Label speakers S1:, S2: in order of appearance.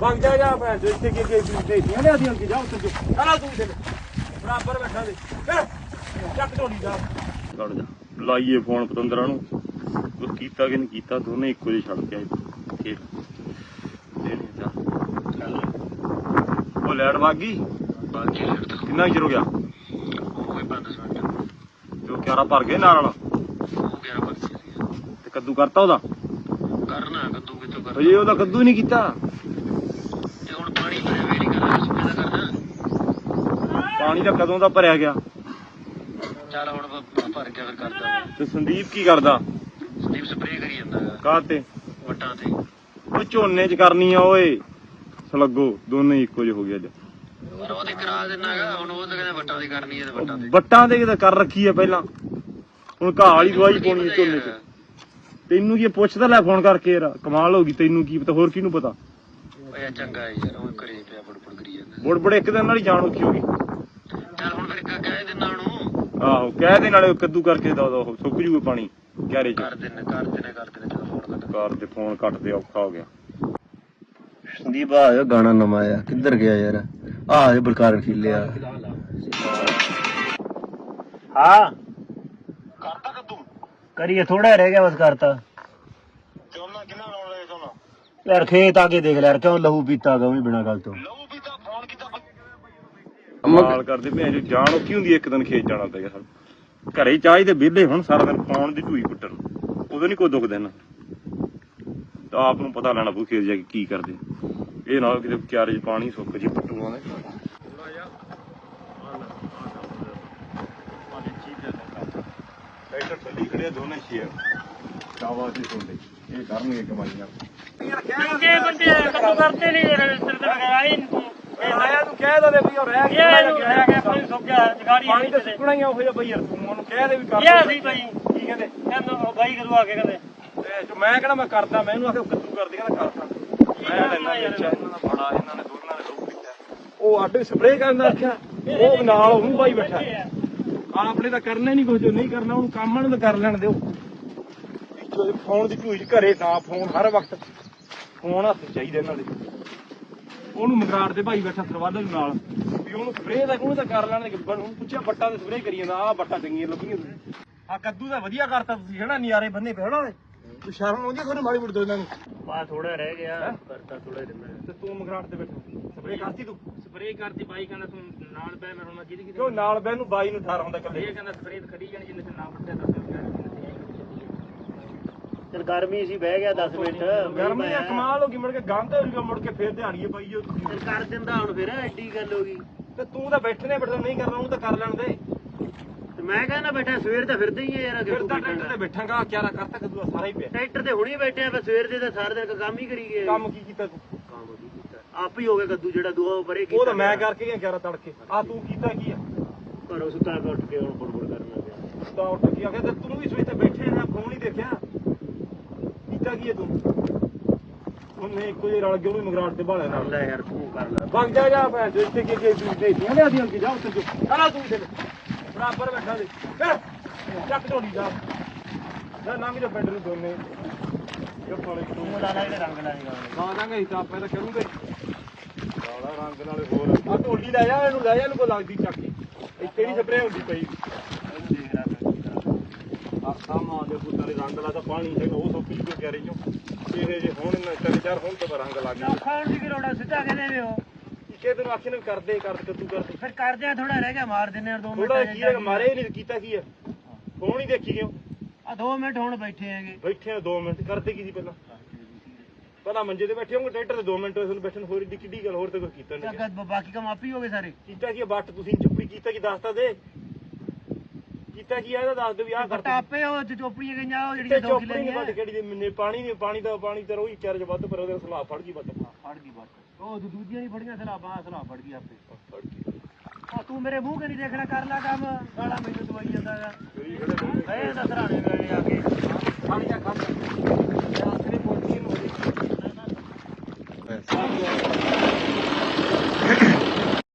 S1: ਵਗ ਜਾ ਜਾ ਭੈਣ ਜੋ ਇੱਥੇ ਕੀ ਕੀ ਦੇਖੀਆਂ ਨੇ ਆਦੀਆਂ ਕਿ ਜਾ ਉੱਥੇ ਜੋ। ਆਲਾ ਤੂੰ ਇੱਥੇ। ਬਰਾਬਰ ਬੈਠਾ ਦੇ। ਕਰ ਚੱਕ ਢੋਲੀ ਜਾ
S2: ਕੱਢ ਜਾ। ਲਾਈਏ ਫੋਨ ਪਤੰਦਰਾਂ ਨੂੰ। ਉਹ ਕੀਤਾ ਕਿ ਨਹੀਂ ਕੀਤਾ ਦੋਨੇ ਇੱਕੋ ਜਿਹੇ ਛੱਡ ਕੇ ਆਏ। ਖੇਤ ਦੇ ਨਹੀਂ ਜਾ। ਉਹ ਲੈਟ ਵਗ।
S3: ਬਾਕੀ ਫਿਰ
S2: ਕਿੰਨਾ ਚਿਰ ਹੋ ਗਿਆ?
S3: ਕੋਈ ਬੰਦ ਸੁਣ
S2: ਤੇ ਉਹ ਕਿਆਰਾ ਭਰ ਗਏ ਨਾਲ। ਵਾਲਾ
S3: ਹੋ ਗਿਆ ਬਾਕੀ ਸੀ।
S2: ਤੇ ਕੱਦੂ ਕਰਤਾ ਉਹਦਾ?
S3: ਕਰਨਾ ਕੱਦੂ ਕਿਤੋਂ ਕਰ
S2: ਅਜੇ ਉਹਦਾ ਕੱਦੂ ਨਹੀਂ ਕੀਤਾ।
S3: ਵੇੜੀ ਦਾ
S2: ਪਾਣੀ ਦਾ ਕਦੋਂ ਦਾ ਭਰਿਆ ਗਿਆ?
S3: ਚੱਲ ਹੁਣ ਭ- ਭਰ ਕੇ ਫਿਰ ਕਰਦਾ
S2: ਤੇ ਸੰਦੀਪ ਕੀ ਕਰਦਾ?
S3: ਸੰਦੀਪ ਸਪਰੇਅ ਕਰੀ ਜਾਂਦਾ।
S2: ਕਾਹ ਤੇ?
S3: ਵੱਟਾਂ ਤੇ।
S2: ਉਹ ਝੋਨੇ 'ਚ ਕਰਨੀ ਆ ਓਏ। ਸਲੱਗੋ ਦੋਨੇ ਇੱਕੋ ਜਿਹੇ ਹੋ ਗਏ ਅੱਜ।
S3: ਪਰ ਉਹਦੇ ਕਰਾ ਦੇਣਾਗਾ ਹੁਣ ਉਹ ਤਾਂ ਕਹਿੰਦਾ ਵੱਟਾਂ ਦੀ ਕਰਨੀ ਹੈ ਤੇ ਵੱਟਾਂ ਤੇ।
S2: ਦੇ ਕਿਤੇ ਕਰ ਰੱਖੀ ਆ ਪਹਿਲਾਂ। ਹੁਣ ਘਾਹ ਵਾਲੀ ਦਵਾਈ ਪਾਉਣੀ ਆ ਝੋਨੇ 'ਚ। ਤੈਨੂੰ ਕੀ ਪੁੱਛਦਾ ਲੈ ਫੋਨ ਕਰਕੇ ਯਾਰ। ਕਮਾਲ ਹੋ ਗਈ ਤੈਨੂੰ ਕੀ ਪਤਾ ਹੋਰ ਕਿਹਨੂੰ ਪਤਾ?
S3: ਓਏ ਚੰਗਾ ਹੈ ਯਾਰ ਉਹ ਕਰੀ ਪਿਆ ਬੜਬੜ ਕਰੀ ਜਾਂਦਾ।
S2: ਬੁੜ ਬੜ ਇੱਕ ਦਿਨ ਨਾਲ ਹੀ ਜਾਣ ਔਖੀ ਹੋ ਗਈ?
S3: ਚੱਲ ਹੁਣ ਫਿਰ ਕਹਿ ਦੇਣਾ ਉਹਨੂੰ।
S2: ਆਹੋ ਕਹਿ ਦੇ ਨਾਲੇ ਕੱਦੂ ਕਰਕੇ ਦਾ ਉਹ ਸੁੱਕ ਜੂਗਾ ਪਾਣੀ ਕਿਆਰੇ 'ਚ।
S3: ਕਰ ਦੇਣਾ ਕਰ ਦੇਣਾ ਕਰ ਦੇਣਾ ਚੱਲ ਫੋਨ ਕਰ।
S2: ਕਾਰ ਦੇ ਫੋਨ ਕੱਟਦੇ ਔਖਾ ਹੋ ਗਿਆ।
S4: ਸੰਦੀਪ ਆ ਗਾਣਾ ਨਵਾਂ ਆਇਆ। ਕਿੱਧਰ ਗਿਆ ਯਾਰ? ਆ ਇਹ ਬਲਕਾਰ ਖਿਲਿਆ ਹਾਂ।
S2: ਕਰਤਾ ਕੱਦੂ।
S4: ਕਰੀਏ ਥੋੜਾ ਰਹਿ ਗਿਆ ਬਸ ਕਰਤਾ।
S2: ਕਿੰਨਾ
S4: ਯਾਰ ਖੇਤ ਆ ਕੇ ਦੇਖ ਲੈ ਯਾਰ ਕਿਉਂ ਲਹੂ ਪੀਤਾ ਗਾ ਵੀ ਬਿਨਾ ਗੱਲ ਤੋਂ?
S2: ਲਹੂ ਵੀ ਤਾਂ ਫੋਨ ਕੀਤਾ ਕਮਾਲ ਕਰਦੇ ਭੈਣ ਜੀ ਜਾਣ ਔਖੀ ਹੁੰਦੀ ਇੱਕ ਦਿਨ ਖੇਤ ਜਾਣਾ ਪਏਗਾ ਸਾਨੂੰ ਘਰੇ ਚਾਹੀ ਤੇ ਵਿਹਲੇ ਹੁਣ ਸਾਰਾ ਦਿਨ ਪਾਉਣ ਦੀ ਢੂਈ ਪੁੱਟਣ। ਉਦੋਂ ਨਹੀਂ ਕੋਈ ਦੁੱਖ ਦੇਣਾ। ਤਾਂ ਆਪ ਨੂੰ ਪਤਾ ਲੈਣਾ ਪਊ ਖੇਤ ਜਾ ਕੇ ਕੀ ਕਰਦੇ। ਇਹ ਨਾ ਕਿਤੇ ਕਿਆਰੇ 'ਚ ਪਾਣੀ ਸੁੱਕ ਜੀ ਪੱਟੂਆਂ ਦੇ ਟਰੈਕਟਰ ਚੱਲੀ ਖੜੇ ਦੋਨੇ ਸ਼ੇਰ। ਇਹ ਕਰਨਗੇ ਕਮਾਈਆਂ।
S5: ਚੰਗੇ ਬੰਦੇ ਕੰਮ ਕਰਦੇ ਨਹੀਂ ਸਿਰ ਤੇ ਲਗਾਈ ਨੀ ਤੂੰ
S1: ਆਇਆ ਤੂੰ ਕਹਿ ਦੋ ਵੀ ਉਹ ਰਹਿ
S5: ਇਹ
S1: ਗਿਆ
S5: ਇਹਨੂੰ ਰਹਿ ਗਿਆ ਪਾਣੀ ਸੁੱਕ ਗਿਆ ਜਗਾੜੀ
S1: ਪਾਣੀ ਤਾਂ ਸੁੱਕਣਾ ਹੀ ਆ ਉਹ ਜਿਹਾ ਬਈ ਯਾਰ ਤੂੰ ਉਹਨੂੰ ਕਹਿ ਦੇ ਵੀ ਕਰ।
S5: ਇਹ ਸੀ ਭਾਈ
S1: ਕੀ ਕਹਿੰਦੇ
S5: ਕਹਿੰਦਾ ਉਹ ਬਾਈ ਕਰੂ ਆ ਕੇ ਕਹਿੰਦੇ?
S1: ਤੇ ਜੋ ਮੈਂ ਕਿਹੜਾ ਮੈਂ ਕਰਦਾ ਮੈਂ ਇਹਨੂੰ ਆਖਿਆ ਕੱਦੂ ਕਰਦੀ ਕਹਿੰਦਾ ਕਰਦਾ ਮੈਂ ਲੈਣਾ ਯਾਰ ਇਹਨਾਂ ਦਾ ਬੜਾ ਇਹਨਾਂ ਨੇ ਦੋਨਾਂ ਨੇ ਰੋਕ ਦਿੱਤਾ ਉਹ ਅੱਡ ਸਪਰੇਅ ਕਰਨ ਦਾ ਆਖਿਆ। ਉਹ ਨਾਲ ਉਹਨੂੰ ਬਾਈ ਬੈਠਾ। ਆਪਣੇ ਤਾਂ ਕਰਨਾ ਨਹੀਂ ਕੁਝ ਨਹੀਂ ਕਰਨਾ ਉਹਨੂੰ ਕੰਮ ਨੂੰ ਤਾਂ ਕਰ ਲੈਣ ਦਿਓ। ਫੋਨ ਦੀ ਢੂਈ ਘਰੇ ਨਾ ਫੋਨ ਹਰ ਵਕਤ। ਫੋਨ ਹੱਥ ਚਾਹੀਦਾ ਇਹਨਾਂ ਦੇ। ਉਹਨੂੰ ਮਗਰਾੜ ਦੇ ਭਾਈ ਬੈਠਾ ਸਰਵਾਲੇ ਦੇ ਨਾਲ। ਵੀ ਉਹਨੂੰ ਸਪਰੇਅ ਦਾ ਉਹਨੂੰ ਤਾਂ ਕਰ ਲੈਣ ਦੇ ਉਹਨੂੰ ਪੁੱਛਿਆ ਬੱਟਾਂ ਦੇ ਸਪਰੇਅ ਕਰੀ ਜਾਂਦਾ ਆਹ ਬੱਟਾਂ ਚੰਗੀਆਂ ਲੱਗੀਆਂ ਆ ਕੱਦੂ ਦਾ ਵਧੀਆ ਕਰਤਾ ਤੁਸੀਂ ਹਨਾ ਨਿਆਰੇ ਬੰਨੇ ਪਏ ਹਨਾ ਤੂੰ ਸ਼ਰਮ ਆਉਂਦੀ ਕੋਈ ਮਾੜੀ ਮੁੱਟ ਦੋ ਇਹਨਾਂ ਨੂੰ?
S5: ਬਾ ਥੋੜਾ ਰਹਿ ਗਿਆ ਕਰਤਾ ਥੋੜਾ ਦਿੰਦਾ
S1: ਤੇ ਤੂੰ ਮਗਰਾੜ ਤੇ ਬੈਠਾ। ਸਪਰੇਅ ਕਰਤੀ ਤੂੰ?
S5: ਸਪਰੇਅ ਕਰਤੀ ਬਾਈ ਕਹਿੰਦਾ ਤੂੰ ਨਾਲ ਬੈ ਮੈਂ ਹੁਣ ਕਿਹਦੀ
S1: ਕਿਉਂ ਨਾਲ ਬੈ ਨੂੰ ਬਾਈ ਨੂੰ 18 ਹੁੰਦਾ ਇਕੱਲੇ?
S5: ਇਹ ਕਹਿੰਦਾ ਸਪਰੇਅ ਖੜੀ ਜਾਣੀ ਜਿੰਨੇ ਤੇ ਨਾ ਫੁੱਟਿਆ ਦੱਸ ਚਲ ਗਰਮੀ ਸੀ ਬਹਿ ਗਿਆ 10 ਮਿੰਟ।
S1: ਗਰਮੀ ਆ ਕਮਾਲ ਹੋ ਗਈ ਮੁੜ ਕੇ ਗੰਦ ਹੋ ਗਈ ਮੁੜ ਕੇ ਫੇਰ ਦਿਹਾੜੀਏ ਪਾਈ ਜੋ ਤੁਸੀਂ।
S5: ਕਰ ਦਿੰਦਾ ਹੁਣ ਫਿਰ ਐਡੀ ਗੱਲ ਹੋ ਗਈ।
S1: ਤੇ ਤੂੰ ਤਾਂ ਬੈਠਣੇ ਬੈਠਾ ਨਹੀਂ ਕਰਨਾ ਉਹਨੂੰ ਤਾਂ ਕਰ ਲੈਣ ਦੇ।
S5: ਤੇ ਮੈਂ ਕਹਿੰਦਾ ਬੈਠਾ ਸਵੇਰ ਤਾਂ ਫਿਰਦੇ ਹੀ ਆ ਯਾਰ ਅੱਗੇ
S1: ਫਿਰ ਤਾਂ ਟਰੈਕਟਰ ਤੇ ਬੈਠਾਂਗਾ ਕਿਆਰਾ ਕਰਤਾ ਕੱਦੂ ਦਾ ਸਾਰਾ ਹੀ ਪਿਆ।
S5: ਟਰੈਕਟਰ ਤੇ ਹੁਣੀ ਬੈਠੇ ਆ ਫਿਰ ਸਵੇਰ ਦੇ ਤਾਂ ਸਾਰਾ ਦਿਨ ਕੰਮ ਹੀ ਕਰੀ ਗਏ।
S1: ਕੰਮ ਕੀ ਕੀਤਾ ਤੂੰ?
S5: ਕੰਮ ਕੀ ਕੀਤਾ? ਆਪ ਹੀ ਹੋ ਗਿਆ ਕੱਦੂ ਜਿਹੜਾ ਦੂਆ ਪਰੇ ਕੀਤਾ
S1: ਉਹ ਤਾਂ ਮੈਂ ਕਰਕੇ ਗਿਆ ਕਿਆਰਾ ਤੜਕੇ। ਆ ਤੂੰ ਕੀਤਾ ਕੀ ਆ?
S5: ਘਰੋਂ ਸੁੱਤਾ ਕੇ ਉੱਠ ਕੇ ਹੁਣ ਬੜਬੜ ਕਰਨਾ ਪਿਆ।
S1: ਤਾਂ ਉੱਠ ਕੇ ਆ ਗਿਆ ਤੇ ਤੂੰ ਵੀ ਸਵੇਰ ਤੇ ਬੈਠੇ ਨਾ ਫੋਨ ਹੀ ਦੇਖਿਆ। ਕੀਤਾ ਕੀ ਹੈ ਤੂੰ? ਉਹਨੇ ਇੱਕੋ ਜਿਹੇ ਰਲ ਕੇ ਉਹਨੂੰ ਮਗਰਾਟ ਤੇ ਭਾਲਿਆ ਨਾਲ।
S5: ਲੈ ਯਾਰ ਤੂੰ ਕਰ ਲੈ।
S1: ਵਗ ਜਾ ਜਾ ਭੈਣ ਜੋ ਇੱਥੇ ਕੀ ਕੀ ਦੇਖੀਆਂ ਨੇ ਆਦੀਆਂ ਕਿ ਜਾ ਉੱਥੇ ਜੋ ਆਲਾ ਤੂੰ ਇੱਥੇ। ਬਰਾਬਰ ਬੈਠਾ ਦੇ। ਚੱਕ ਢੋਲੀ ਜਾ। ਨਾ ਲੰਘ ਜਾ ਪਿੰਡ ਨੂੰ ਦੋਨੇ। ਇਹ ਪਾਲੇ ਤੂੰ।
S5: ਲਾ ਲੈ ਇਹਦੇ ਰੰਗ ਲਾਏਗਾ
S1: ਲਾ ਦਾਂਗੇ ਅਸੀਂ ਤਾਂ ਆਪਾਂ ਤਾਂ ਕਰੂੰਗੇ। ਕਾਲਾ ਰੰਗ ਨਾਲੇ ਹੋਰ। ਆ ਢੋਲੀ ਲੈ ਜਾ ਇਹਨੂੰ ਲੈ ਜਾ ਇਹਨੂੰ ਕੋ ਲੱਗਦੀ ਚੱਕ ਇੱਥੇ ਨਹੀਂ ਸਪਰੇਅ ਹੁੰਦੀ ਪਈ।
S5: ਰਿਹਾ
S1: ਆ ਸਾਮਾ ਦੇ ਪੁੱਤਾਂ ਦੇ ਰੰਗ ਲਾ ਤਾਂ ਪਾਣੀ ਹੈਗਾ ਉਹ ਸੌਕੀ ਜੋ ਕਿਆਰੇ ਚੋਂ ਇਹ ਜੇ ਹੁਣ ਨਾ ਤਿੰਨ ਚਾਰ ਹੁਣ ਤੋਂ ਰੰਗ ਲੱਗ ਗਿਆ
S5: ਖਾਣ ਦੀ ਕਰੋੜਾ ਸਿੱਧਾ ਕਹਿੰਦੇ ਵੇ ਉਹ।
S1: ਇੱਕੇ ਤੈਨੂੰ ਆਖੇ ਨੇ ਕਰਦੇ ਕਰ ਕੱਦੂ ਕਰ
S5: ਫਿਰ ਕਰਦੇ ਆ ਥੋੜਾ ਰਹਿ ਗਿਆ ਮਾਰ ਦਿੰਨੇ ਆ 2 ਮਿੰਟ
S1: ਥੋੜਾ ਕੀ ਹੈ ਮਾਰੇ ਨਹੀਂ ਕੀਤਾ ਕੀ ਹੈ ਫੋਨ ਹੀ ਦੇਖੀ ਕਿਉਂ?
S5: ਆ 2 ਮਿੰਟ ਹੁਣ ਬੈਠੇ ਆਂਗੇ
S1: ਬੈਠੇ ਆ 2 ਮਿੰਟ ਕਰਦੇ ਕੀ ਸੀ ਪਹਿਲਾਂ? ਪਹਿਲਾਂ ਮੰਜੇ ਤੇ ਬੈਠੇ ਹੋਗੇ ਟਰੈਕਟਰ ਤੇ 2 ਮਿੰਟ ਹੋਏ ਤੁਹਾਨੂੰ ਬੈਠਣ ਹੋਰ ਏਡੀ ਕਿੱਡੀ ਗੱਲ ਹੋਰ ਤੇ ਕੀਤਾ ਨਹੀਂ
S5: ਬਾਕੀ ਕੰਮ ਆਪ ਹੀ ਹੋ ਗਏ ਸਾਰੇ।
S1: ਕੀਤਾ ਕੀ ਬੱਟ ਤੁਸੀਂ ਚੁੱਪੜੀ ਕੀਤਾ ਕੀ? ਦੱਸਤਾ ਦੇ। ਕੀਤਾ ਕੀ ਹੈ ਇਹਦਾ ਦੱਸ ਦਿਓ ਵੀ ਆਹ ਕਰਤਾ।
S5: ਆਪੇ ਉਹ ਚ ਚੋਪੜੀਆਂ ਗਈਆਂ ਉਹ ਜਿਹੜੀਆਂ 2
S1: ਚੁੱਪੜੀ
S5: ਕਿਲੇ
S1: ਨਹੀਂ
S5: ਦੀਆਂ
S1: ਵੱਧ ਕਿਹੜੀ ਦੇ ਮੈਨੇ ਪਾਣੀ ਨਹੀਂ ਪਾਣੀ ਦਾ ਪਾਣੀ ਤਾਂ ਰੋਈ ਚਾਰ ਚ ਵੱਧ ਪਰ ਉਹਦੇ ਸਲਾਹ ਫੜ ਗਈ ਵੱਧ।
S5: ਫੜ ਗਈ ਬਟ ਉਹ ਦੂ- ਦੂਜੀਆਂ ਨਹੀਂ ਫੜੀਆਂ ਸਲਾਬਾਂ ਸਲਾਬ ਫੜ ਗਈ ਆਪੇ।
S1: ਫੜ ਗਈ।
S5: ਆ ਤੂੰ ਮੇਰੇ ਮੂੰਹ ਕੇ ਨਹੀਂ ਦੇਖਣਾ ਕਰ ਲੈ ਕੰਮ। ਗਾਲਾਂ ਮੈਨੂੰ ਦਵਾਈ ਜਾਂਦਾ ਗਾ
S1: ਕਰੀ ਖੜੇ ਦੋਨੇ।
S5: ਬਹਿ